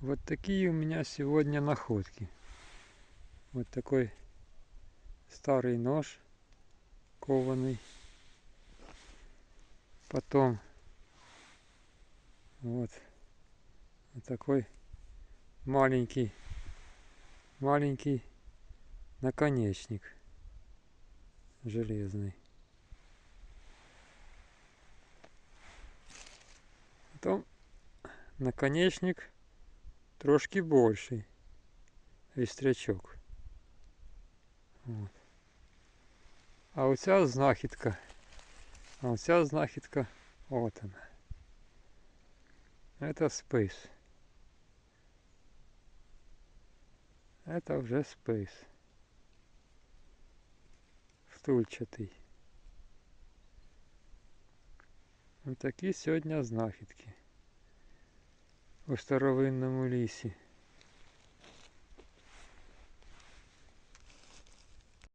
Вот такие у меня сегодня находки. Вот такой старый нож кованый. Потом вот, вот такой маленький, маленький наконечник железный. Потом наконечник трошки больший. Вістрячок. От. А оця знахідка. А оця знахідка. От вона. Это спис. Это вже спис. Втульчатий. Ось такі сьогодні знахідки у старовинному лісі.